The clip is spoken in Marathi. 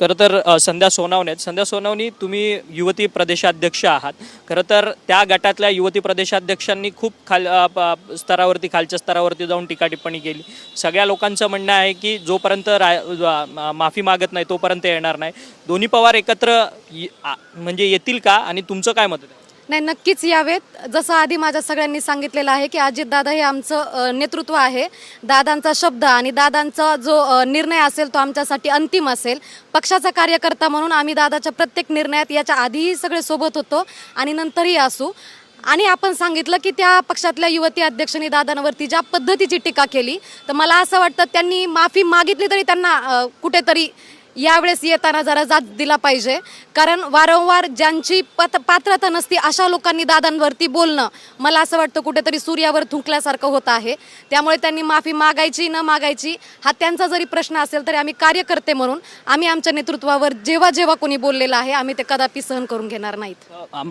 खरं तर संध्या सोनावणे आहेत. संध्या सोनावणी तुम्ही युवती प्रदेशाध्यक्ष आहात. खरं तर त्या गटातल्या युवती प्रदेशाध्यक्षांनी खूप खाल प- स्तरावरती खालच्या स्तरावरती जाऊन टीका टिप्पणी केली. सगळ्या लोकांचं म्हणणं आहे की जोपर्यंत रा माफी मागत नाही तोपर्यंत येणार नाही. दोन्ही पवार एकत्र ये- आ- म्हणजे येतील का? आणि तुमचं काय मत आहे? नाही नक्कीच यावेत. जसं आधी माझ्या सगळ्यांनी सांगितलेलं आहे की अजितदादा हे आमचं नेतृत्व आहे. दादांचा शब्द आणि दादांचा जो निर्णय असेल तो आमच्यासाठी अंतिम असेल. पक्षाचा कार्यकर्ता म्हणून आम्ही दादाच्या प्रत्येक निर्णयात याच्या आधीही सगळे सोबत होतो आणि नंतरही असू. आणि आपण सांगितलं की त्या पक्षातल्या युवती अध्यक्षांनी दादांवरती ज्या पद्धतीची टीका केली तर मला असं वाटतं त्यांनी माफी मागितली तरी त्यांना कुठेतरी यावेळेस येताना जरा जात दिला पाहिजे. कारण वारंवार ज्यांची पत पात्रता नसती अशा लोकांनी दादांवरती बोलणं मला असं वाटतं कुठेतरी सूर्यावर थुंकल्यासारखं होत आहे. त्यामुळे त्यांनी माफी मागायची न मागायची हा त्यांचा जरी प्रश्न असेल तरी आम्ही कार्यकर्ते म्हणून आम्ही आमच्या नेतृत्वावर जेव्हा जेव्हा कोणी बोललेलं आहे आम्ही ते कदापि सहन करून घेणार नाहीत.